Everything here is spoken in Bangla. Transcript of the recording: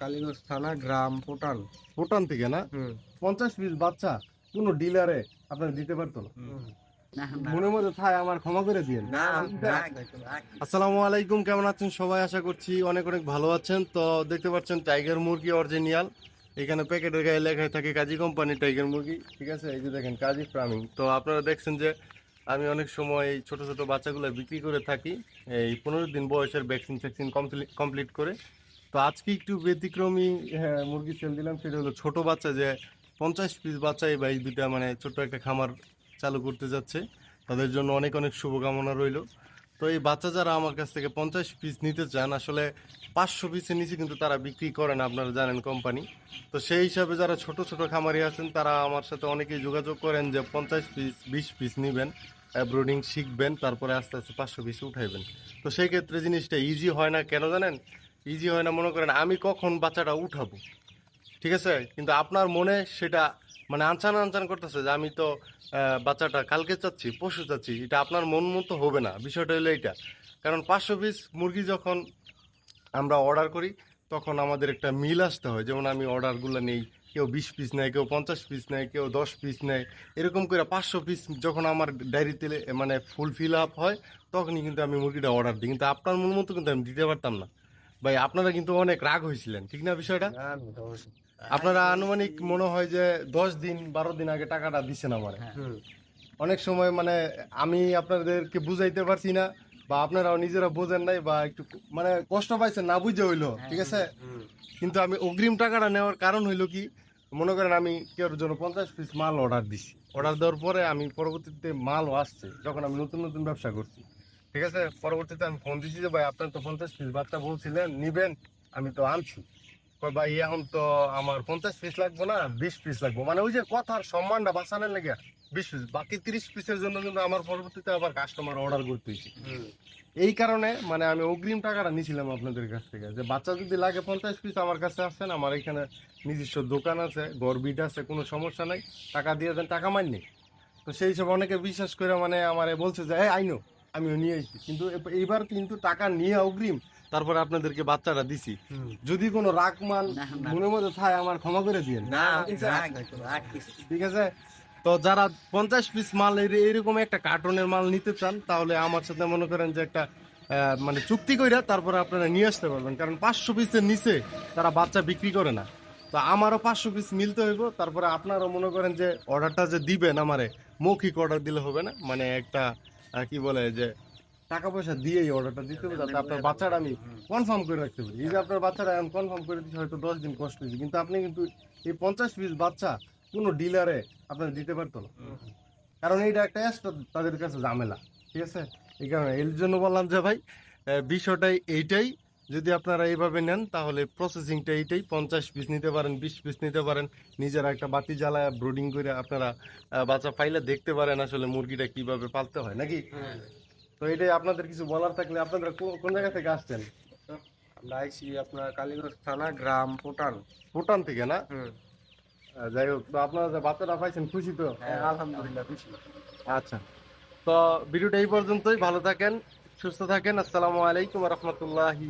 কালীগঞ্জ থানা গ্রাম পোটান ভুটান থেকে না? পঞ্চাশ পিস বাচ্চা কোনো ডিলারে আপনার দিতে পারতো না। মনে মধ্যে আমার ক্ষমা করে দিয়েন। আসসালামু আলাইকুম কেমন আছেন? সবাই আশা করছি অনেক অনেক ভালো আছেন। তো দেখতে পাচ্ছেন টাইগার মুরগি অরিজিনাল। এখানে প্যাকেটের গায়ে লেখায় থাকে কাজী কোম্পানি টাইগার মুরগি। ঠিক আছে? এই যে দেখেন কাজী ফার্মিং। তো আপনারা দেখছেন যে আমি অনেক সময় এই ছোট ছোট বাচ্চাগুলো বিক্রি করে থাকি। এই পনেরো দিন বয়সের ভ্যাকসিন ফ্যাকসিন কমপ্লিট করে তো আজকে একটু ব্যতিক্রমী হ্যাঁ, মুরগি সেল দিলাম সেটা হলো ছোট বাচ্চা যে পঞ্চাশ পিস বাচ্চা এই বাইশ দুটা মানে ছোট্ট একটা খামার চালু করতে যাচ্ছে। তাদের জন্য অনেক অনেক শুভকামনা রইল। তো এই বাচ্চা যারা আমার কাছ থেকে পঞ্চাশ পিস নিতে চান আসলে পাঁচশো পিসের নিচে কিন্তু তারা বিক্রি করেন আপনারা জানেন কোম্পানি তো সেই হিসাবে যারা ছোট ছোট খামারি আছেন তারা আমার সাথে অনেকেই যোগাযোগ করেন যে পঞ্চাশ পিস বিশ পিস নেবেন ব্রোডিং শিখবেন তারপরে আস্তে আস্তে পাঁচশো পিস উঠাইবেন। তো সেই ক্ষেত্রে জিনিসটা ইজি হয় না কেন জানেন? ইজি হয় না, মনে করেন আমি কখন বাচ্চাটা উঠাবো। ঠিক আছে? কিন্তু আপনার মনে সেটা মানে আনচান আনচান করতেছে যে আমি তো বাচ্চাটা কালকে চাচ্ছি পশু চাচ্ছি, এটা আপনার মন মতো হবে না। বিষয়টা হলো এইটা। কারণ পাঁচশো পিস মুরগি যখন আমরা অর্ডার করি, তখন আমাদের একটা মিল আসতে হয়। যেমন আমি অর্ডারগুলো নেই, কেউ বিশ পিস নেয়, কেউ পঞ্চাশ পিস নেয়, কেউ দশ পিস নেয়। এরকম করে পাঁচশো পিস যখন আমার ডায়েরিতে মানে ফুল ফিল আপ হয়, তখনই কিন্তু আমি মুরগিটা অর্ডার দিই। কিন্তু আপনার মন মতো কিন্তু আমি দিতে পারতাম না। ভাই আপনারা কিন্তু অনেক রাগ হয়েছিলেন ঠিক না বিষয়টা? আপনারা আনুমানিক মনে হয় যে দশ দিন বারো দিন আগে টাকাটা দিচ্ছেন আমার। অনেক সময় মানে আমি আপনাদেরকে বুঝাইতে পারছি না বা আপনারাও নিজেরা বোঝেন নাই বা একটু মানে কষ্ট পাইছেন না বুঝে হইল ঠিক আছে? কিন্তু আমি অগ্রিম টাকাটা নেওয়ার কারণ হইল কি মনে করেন আমি কেউ জন্য পঞ্চাশ পিস মাল অর্ডার দিছি। অর্ডার দেওয়ার পরে আমি পরবর্তীতে মালও আসছে যখন আমি নতুন নতুন ব্যবসা করছি। ঠিক আছে? পরবর্তীতে আমি ফোন দিছি যে ভাই আপনার তো পঞ্চাশ পিস বাচ্চা বলছিলেন নিবেন আমি তো আনছি। কই ভাই এখন তো আমার পঞ্চাশ পিস লাগবে না বিশ পিস লাগবো। মানে ওই যে কথার সম্মানটা বাঁচানোর লেগে বিশ পিস বাকি তিরিশ পিসের জন্য কিন্তু আমার পরবর্তীতে আবার কাস্টমার অর্ডার করতে হয়েছে এই কারণে মানে আমি অগ্রিম টাকাটা নিয়েছিলাম আপনাদের কাছ থেকে। যে বাচ্চা যদি লাগে পঞ্চাশ পিস আমার কাছে আসছেন আমার এখানে নিজস্ব দোকান আছে গরবিট আছে কোনো সমস্যা নাই। টাকা দিয়ে দেন টাকা মাননি তো সেই সব অনেকে বিশ্বাস করে মানে আমার বলছে যে হ্যাঁ আইনো আমিও নিয়ে এসেছি। কিন্তু এইবার কিন্তু টাকা নিয়ে অগ্রিম। তারপরে আপনাদেরকে বাচ্চাটা দিছি। যদি কোনো রাগ মান মনের মধ্যে থাকে আমার ক্ষমা করে দিয়ে ঠিক আছে? তো যারা পঞ্চাশ পিস মাল এর- এরকম একটা কার্টনের মাল নিতে চান তাহলে আমার সাথে মনে করেন যে একটা আহ, মানে চুক্তি কইরা তারপরে আপনারা নিয়ে আসতে পারবেন। কারণ পাঁচশো পিসের নিচে তারা বাচ্চা বিক্রি করে না। তো আমারও পাঁচশো পিস মিলতে হইব। তারপরে আপনারাও মনে করেন যে অর্ডারটা যে দিবেন আমারে মৌখিক অর্ডার দিলে হবে না। মানে একটা কি বলে যে টাকা পয়সা দিয়েই অর্ডারটা দিতে হবে, যাতে আপনার বাচ্চাটা আমি কনফার্ম করে রাখতে পারি। এই যে আপনার বাচ্চাটা আমি কনফার্ম করে দিচ্ছি হয়তো দশ দিন কষ্ট হয়েছে, কিন্তু আপনি কিন্তু এই পঞ্চাশ পিস বাচ্চা কোনো ডিলারে আপনার দিতে পারতো না। কারণ এইটা একটা এক্সট্রা তাদের কাছে ঝামেলা, ঠিক আছে? এই কারণে, এর জন্য বললাম যে ভাই বিষয়টাই এইটাই। যদি আপনারা এইভাবে নেন তাহলে প্রসেসিংটা এইটাই পঞ্চাশ পিস নিতে পারেন বিশ পিস নিতে পারেন। নিজেরা একটা বাতি জ্বালায় ব্রোডিং করে আপনারা বাচ্চা পাইলে দেখতে পারেন আসলে মুরগিটা কীভাবে পালতে হয় নাকি? তো এটাই আপনাদের কিছু বলার থাকলে আপনারা কোন জায়গা থেকে আসছেন? আমরা আইছি আপনার কালীগঞ্জ থানা গ্রাম পোটান ভুটান থেকে না? যাই হোক তো আপনারা যে বাচ্চাটা পাইছেন খুশি তো? হ্যাঁ আলহামদুলিল্লাহ খুশি। আচ্ছা। তো ভিডিওটা এই পর্যন্তই ভালো থাকেন। সুস্থ থাকেন। আসসালামু আলাইকুম রহমতুল্লাহি